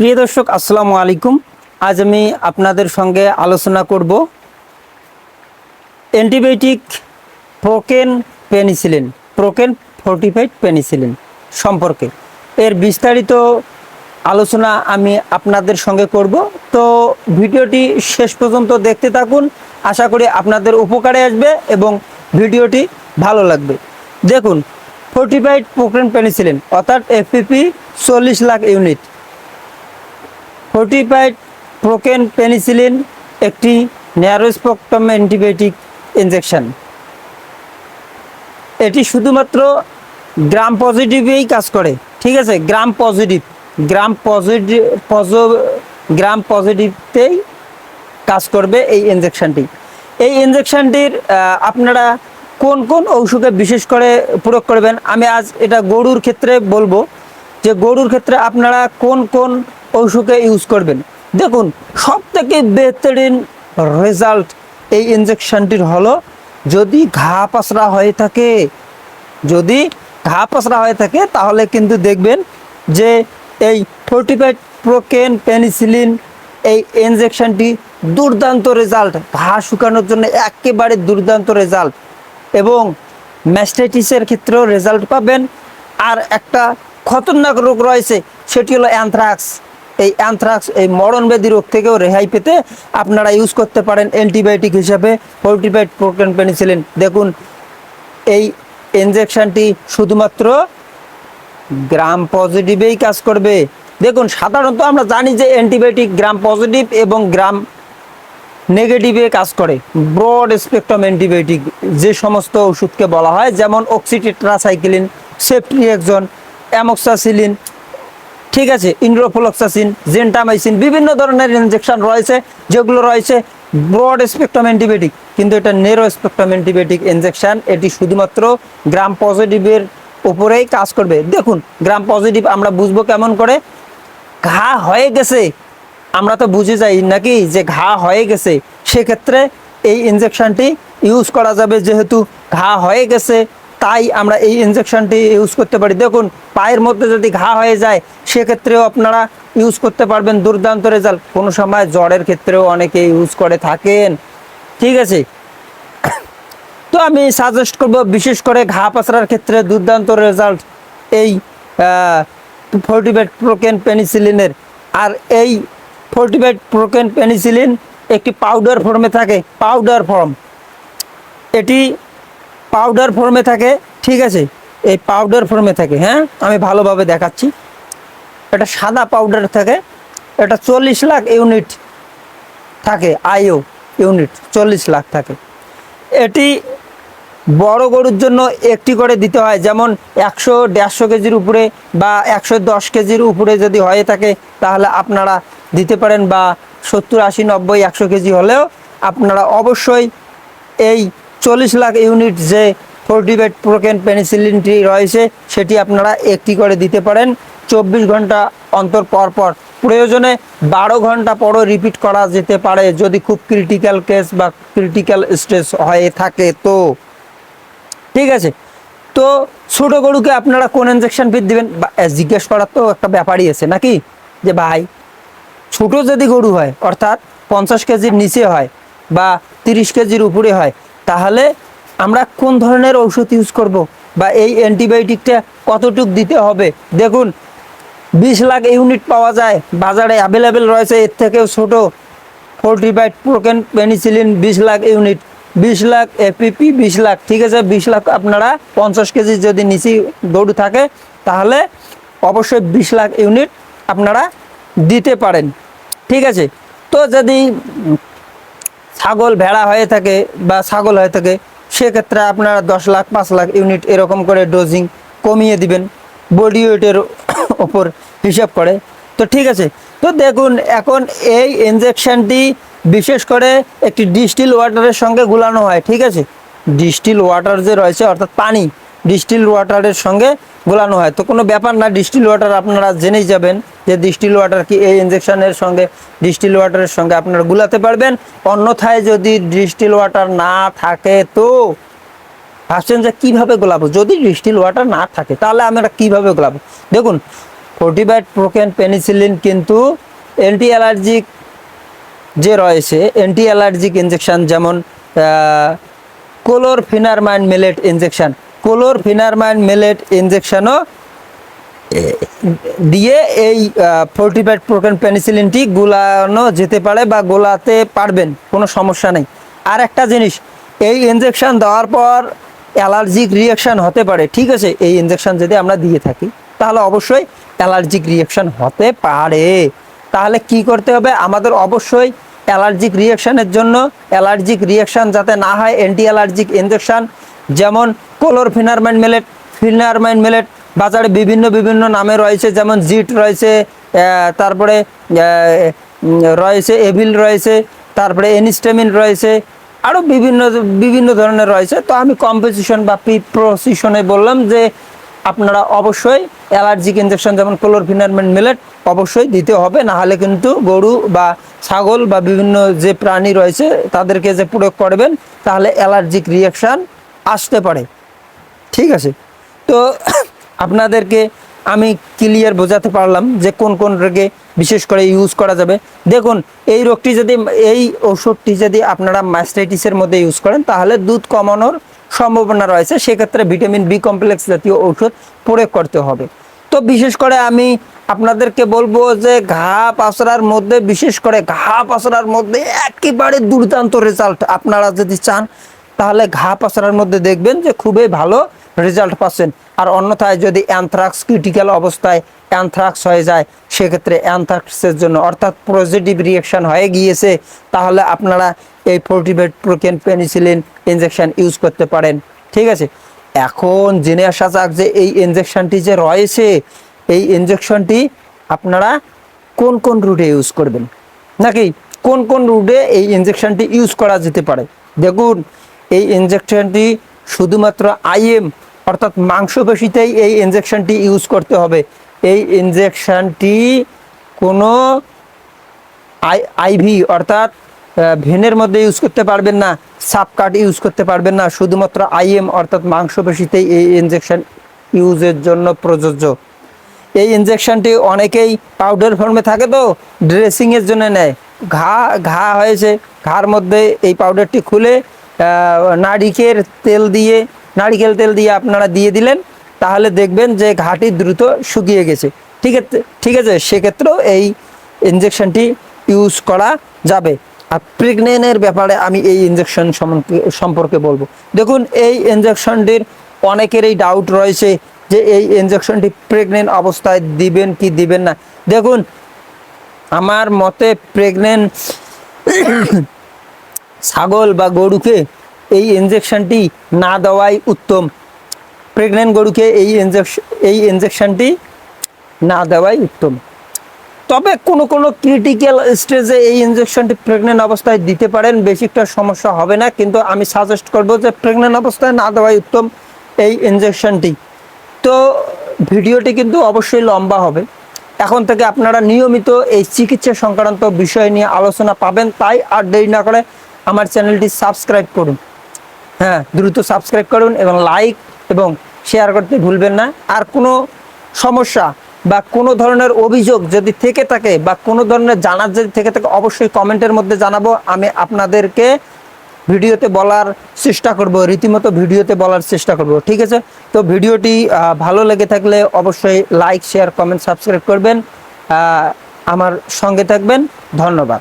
প্রিয় দর্শক, আসসালামু আলাইকুম। আজ আমি আপনাদের সঙ্গে আলোচনা করব antibiotic procaine penicillin, procaine fortified penicillin সম্পর্কে। এর বিস্তারিত আলোচনা আমি আপনাদের সঙ্গে করব। তো ভিডিওটি শেষ পর্যন্ত দেখতে থাকুন। আশা করি আপনাদের উপকারে আসবে এবং ভিডিওটি ভালো লাগবে। দেখুন, ফোর্টিফাইড প্রোকেন পেনিসিলিন, অর্থাৎ এফপিপি চল্লিশ lakh unit. Fortified procaine penicillin, একটি ন্যারোস্পেকট্রাম অ্যান্টিবায়োটিক ইনজেকশন। এটি শুধুমাত্র গ্রাম পজিটিভেই কাজ করে, ঠিক আছে? গ্রাম পজিটিভ গ্রাম পজিটিভ গ্রাম পজিটিভতেই কাজ করবে এই ইনজেকশনটি। এই ইনজেকশনটির আপনারা কোন কোন ঔষধে বিশেষ করে প্রয়োগ করবেন? আমি আজ এটা গরুর ক্ষেত্রে বলব যে গরুর ক্ষেত্রে আপনারা কোন কোন ঔষধে ইউজ করবেন। দেখুন সব থেকে বেহতরিন রেজাল্ট এই ইনজেকশনটির হলো, যদি ঘা পাসরা হয়ে থাকে, যদি ঘা পাসরা হয়ে থাকে, তাহলে কিন্তু দেখবেন যে এই ফোর্টিফাইড প্রোকেন পেনিসিলিন এই ইনজেকশনটি দুর্দান্ত রেজাল্ট ঘা শুকানোর জন্য একেবারে দুর্দান্ত রেজাল্ট এবং ম্যাস্টাইটিসের ক্ষেত্রেও রেজাল্ট পাবেন। আর একটা খতরনাক রোগ রয়েছে, সেটি হলো অ্যানথ্রাক্স এই অ্যানথ্রাক্স এই মরণব্যাধি রোগ থেকেও রেহাই পেতে আপনারা ইউজ করতে পারেন অ্যান্টিবায়োটিক হিসাবে ফোর্টিফাইড প্রোকেন পেনিসিলিন দেখুন, এই ইনজেকশনটি শুধুমাত্র গ্রাম পজিটিভেই কাজ করবে। দেখুন, সাধারণত আমরা জানি যে অ্যান্টিবায়োটিক গ্রাম পজিটিভ এবং গ্রাম নেগেটিভে কাজ করে। ব্রড স্পেকট্রাম অ্যান্টিবায়োটিক যে সমস্ত ওষুধকে বলা হয়, যেমন অক্সিটেট্রাসাইক্লিন সেফট্রিয়েকজন অ্যামক্সাসিলিন ঠিক আছে ইন্ড্রোফ্লোক্সাসিন জেন্টামাইসিন, বিভিন্ন ধরনের ইনজেকশন রয়েছে, যেগুলো রয়েছে ব্রড স্পেকট্রাম অ্যান্টিবায়োটিক কিন্তু এটা নেরো স্পেকট্রাম অ্যান্টিবায়োটিক ইনজেকশন এটি শুধুমাত্র গ্রাম পজিটিভের উপরেই কাজ করবে। দেখুন গ্রাম পজিটিভ আমরা বুঝব কেমন করে? ঘা হয়ে গেছে। আমরা তো বুঝে যাই নাকি যে ঘা হয়ে গেছে? সেক্ষেত্রে এই ইনজেকশনটি ইউজ করা যাবে যেহেতু ঘা হয়ে গেছে। তাই আমরা এই ইনজেকশনটি ইউজ করতে পারি। দেখুন, পায়ের মধ্যে যদি ঘা হয়ে যায়, সেক্ষেত্রেও আপনারা ইউজ করতে পারবেন দুর্দান্ত রেজাল্ট কোনো সময় জ্বরের ক্ষেত্রেও অনেকে ইউজ করে থাকেন। ঠিক আছে? তো আমি সাজেস্ট করব, বিশেষ করে ঘা পাচড়ার ক্ষেত্রে দুর্দান্ত রেজাল্ট এই ফোর্টিফাইড প্রোকেন পেনিসিলিনের আর এই ফোর্টিফাইড প্রোকেন পেনিসিলিন একটি পাউডার ফর্মে থাকে পাউডার ফর্ম এটি পাউডার ফর্মে থাকে, ঠিক আছে? এই পাউডার ফর্মে থাকে হ্যাঁ? আমি ভালোভাবে দেখাচ্ছি। এটা সাদা পাউডার থাকে, এটা চল্লিশ লাখ ইউনিট থাকে আইও ইউনিট চল্লিশ লাখ থাকে। এটি বড় গরুর জন্য একটি করে দিতে হয়, যেমন একশো, দেড়শো কেজির উপরে বা একশো দশ কেজির উপরে যদি হয়ে থাকে, তাহলে আপনারা দিতে পারেন বা সত্তর, আশি, নব্বই, একশো কেজি হলেও আপনারা অবশ্যই এই চল্লিশ লাখ ইউনিট যে ফোর্টিফাইড প্রোকেন পেনিসিলিনটি রয়েছে, সেটি আপনারা একটি করে দিতে পারেন। চব্বিশ ঘণ্টা অন্তর পর পর। প্রয়োজনে বারো ঘণ্টা পরও রিপিট করা যেতে পারে, যদি খুব ক্রিটিক্যাল কেস বা ক্রিটিক্যাল স্ট্রেস হয়ে থাকে তো। ঠিক আছে? তো ছোট গরুকে আপনারা কোন ইনজেকশন ফিট দিবেন? জিজ্ঞেস করার তো একটা ব্যাপারই আছে নাকি? যে ভাই, ছোট যদি গরু হয়, অর্থাৎ পঞ্চাশ কেজির নিচে হয় বা তিরিশ কেজির উপরে হয় তাহলে আমরা কোন ধরনের ঔষধ ইউজ করব বা এই অ্যান্টিবায়োটিকটা কতটুক দিতে হবে? দেখুন, বিশ লাখ ইউনিট পাওয়া যায়, বাজারে অ্যাভেলেবেল রয়েছে, এর থেকেও ছোট। ফোর্টিফাইড প্রোকেন পেনিসিলিন বিশ লাখ ইউনিট বিশ লাখ এপিপি বিশ লাখ। ঠিক আছে, বিশ লাখ আপনারা পঞ্চাশ কেজি যদি নিচি গরু থাকে, তাহলে অবশ্যই বিশ লাখ ইউনিট আপনারা দিতে পারেন। ঠিক আছে, তো যদি ছাগল ভেড়া হয়ে থাকে বা ছাগল হয়ে থাকে, সেক্ষেত্রে আপনারা দশ লাখ, পাঁচ লাখ ইউনিট এরকম করে ডোজিং কমিয়ে দিবেন, বডি ওয়েটের ওপর হিসাব করে। তো ঠিক আছে, তো দেখুন, এখন এই ইনজেকশনটি বিশেষ করে একটি ডিস্টিল ওয়াটারের সঙ্গে গুলানো হয়, ঠিক আছে? ডিস্টিল ওয়াটার যে রয়েছে, অর্থাৎ পানি ডিস্টিল ওয়াটারের সঙ্গে গোলানো হয়। তো কোনো ব্যাপার না ডিস্টিল ওয়াটার আপনারা জেনেই যাবেন যে ডিস্টিল ওয়াটার কি এই ইনজেকশনের সঙ্গে ডিস্টিল ওয়াটারের সঙ্গে আপনারা গুলাতে পারবেন। অন্যথায় যদি ডিস্টিল ওয়াটার না থাকে তো ভাবছেন যে কীভাবে গোলাবো? যদি ডিস্টিল ওয়াটার না থাকে, তাহলে আমরা কীভাবে গোলাবো? দেখুন ফোর্টিবাইট প্রোকেন পেনিসিলিন কিন্তু অ্যান্টি অ্যালার্জিক যে রয়েছে অ্যান্টি অ্যালার্জিক ইনজেকশন যেমন chlorpheniramine maleate injection chlorpheniramine maleate ইনজেকশনও দিয়ে এই ফোর্টিফাইড প্রোকেন পেনিসিলিনটি গোলানো যেতে পারে বা গোলাতে পারবেন, কোনো সমস্যা নেই। আর একটা জিনিস, এই ইনজেকশন দেওয়ার পর অ্যালার্জিক রিয়াকশান হতে পারে, ঠিক আছে? এই ইনজেকশন যদি আমরা দিয়ে থাকি, তাহলে অবশ্যই অ্যালার্জিক রিয়াকশান হতে পারে। তাহলে কি করতে হবে? আমাদের অবশ্যই অ্যালার্জিক রিয়াকশানের জন্য, অ্যালার্জিক রিয়াকশান যাতে না হয় অ্যান্টি অ্যালার্জিক ইনজেকশন, যেমন chlorpheniramine maleate pheniramine maleate, বাজারে বিভিন্ন বিভিন্ন নামে রয়েছে, যেমন জিট রয়েছে তারপরে রয়েছে এভিল রয়েছে, তারপরে এনিস্টেমিন রয়েছে আরও বিভিন্ন বিভিন্ন ধরনের রয়েছে। তো আমি কম্পোজিশন বা প্রিপ্রসিশনে বললাম যে আপনারা অবশ্যই অ্যালার্জিক ইনজেকশন যেমন ক্লোরফিনারমেন্ট মিলেট, অবশ্যই দিতে হবে। না হলে কিন্তু গরু বা ছাগল বা বিভিন্ন যে প্রাণী রয়েছে, তাদেরকে যে প্রয়োগ করবেন, তাহলে অ্যালার্জিক রিয়াকশান আসতে পারে। ঠিক আছে। তো আপনাদেরকে আমি ক্লিয়ার বোঝাতে পারলাম যে কোন কোন রোগে বিশেষ করে ইউজ করা যাবে। দেখুন, এই রোগটি যদি, এই ওষুধটি যদি আপনারা মাস্টাইটিসের মধ্যে ইউজ করেন, তাহলে দুধ কমানোর সম্ভাবনা রয়েছে। সেক্ষেত্রে ভিটামিন বি কমপ্লেক্স জাতীয় ঔষধ প্রয়োগ করতে হবে। তো বিশেষ করে আমি আপনাদেরকে বলব যে ঘা পাসরার মধ্যে, বিশেষ করে ঘা পাসরার মধ্যে একেবারে দুর্দান্ত রেজাল্ট আপনারা যদি চান, তাহলে ঘা পাসরার মধ্যে দেখবেন যে খুবই ভালো রেজাল্ট পাচ্ছেন। আর অন্যথায় যদি অ্যানথ্রাক্স ক্রিটিক্যাল অবস্থায় অ্যানথ্রাক্স হয়ে যায়, সেক্ষেত্রে অ্যানথ্রাক্সের জন্য অর্থাৎ পজিটিভ রিয়েকশন হয়ে গিয়েছে, তাহলে আপনারা এই fortified procaine penicillin injection use করতে পারেন। ঠিক আছে? এখন জেনে আসা যাক যে এই ইনজেকশনটি যে রয়েছে, এই ইনজেকশনটি আপনারা কোন কোন রুটে ইউজ করবেন? নাকি কোন কোন রুটে এই ইনজেকশনটি ইউজ করা যেতে পারে? দেখুন, এই ইনজেকশনটি শুধুমাত্র আইএম অর্থাৎ মাংসপেশিতেই এই ইনজেকশনটি ইউজ করতে হবে। এই ইনজেকশনটি কোনো আই আইভি অর্থাৎ ভেনের মধ্যে ইউজ করতে পারবেন না সাপকাট ইউজ করতে পারবেন না শুধুমাত্র আইএম অর্থাৎ মাংসপেশিতেই এই ইনজেকশন ইউজের জন্য প্রযোজ্য। এই ইনজেকশনটি অনেকেই পাউডার ফর্মে থাকে তো ড্রেসিংয়ের জন্য নেয়। ঘা ঘা হয়েছে ঘার মধ্যে এই পাউডারটি খুলে আহ, নারিকেল তেল দিয়ে নারিকেল তেল দিয়ে আপনারা দিয়ে দিলেন, তাহলে দেখবেন যে ঘাটি দ্রুত শুকিয়ে গেছে। ঠিক আছে ঠিক আছে, সেক্ষেত্রেও এই ইনজেকশনটি ইউজ করা যাবে। আর প্রেগনেন্টের ব্যাপারে আমি এই ইনজেকশন সম্পর্কে বলব। দেখুন, এই ইনজেকশনটির অনেকেরই ডাউট রয়েছে যে এই ইনজেকশনটি প্রেগনেন্ট অবস্থায় দিবেন কি দিবেন না। দেখুন, আমার মতে প্রেগনেন্ট ছাগল বা গরুকে এই ইনজেকশনটি না দেওয়াই উত্তম। প্রেগনেন্ট গরুকে এই এই ইনজেকশনটি না দেওয়াই উত্তম। তবে কোনো কোনো ক্রিটিক্যাল স্টেজে এই ইনজেকশনটি প্রেগনেন্ট অবস্থায় দিতে পারেন, বেশি একটা সমস্যা হবে না, কিন্তু আমি সাজেস্ট করব যে প্রেগনেন্ট অবস্থায় না দেওয়াই উত্তম এই ইনজেকশনটি তো ভিডিওটি কিন্তু অবশ্যই লম্বা হবে। এখন থেকে আপনারা নিয়মিত এই চিকিৎসা সংক্রান্ত বিষয় নিয়ে আলোচনা পাবেন, তাই আর দেরি না করে আমার চ্যানেলটি সাবস্ক্রাইব করুন। হ্যাঁ দ্রুত সাবস্ক্রাইব করুন এবং লাইক এবং শেয়ার করতে ভুলবেন না। আর কোনো সমস্যা বা কোনো ধরনের অভিযোগ যদি থেকে থাকে বা কোনো ধরনের জানার যদি থেকে থাকে, অবশ্যই কমেন্টের মধ্যে জানাব। আমি আপনাদেরকে ভিডিওতে বলার চেষ্টা করব, রীতিমতো ভিডিওতে বলার চেষ্টা করব, ঠিক আছে? তো ভিডিওটি ভালো লেগে থাকলে অবশ্যই লাইক শেয়ার কমেন্ট সাবস্ক্রাইব করবেন। আমার সঙ্গে থাকবেন। ধন্যবাদ।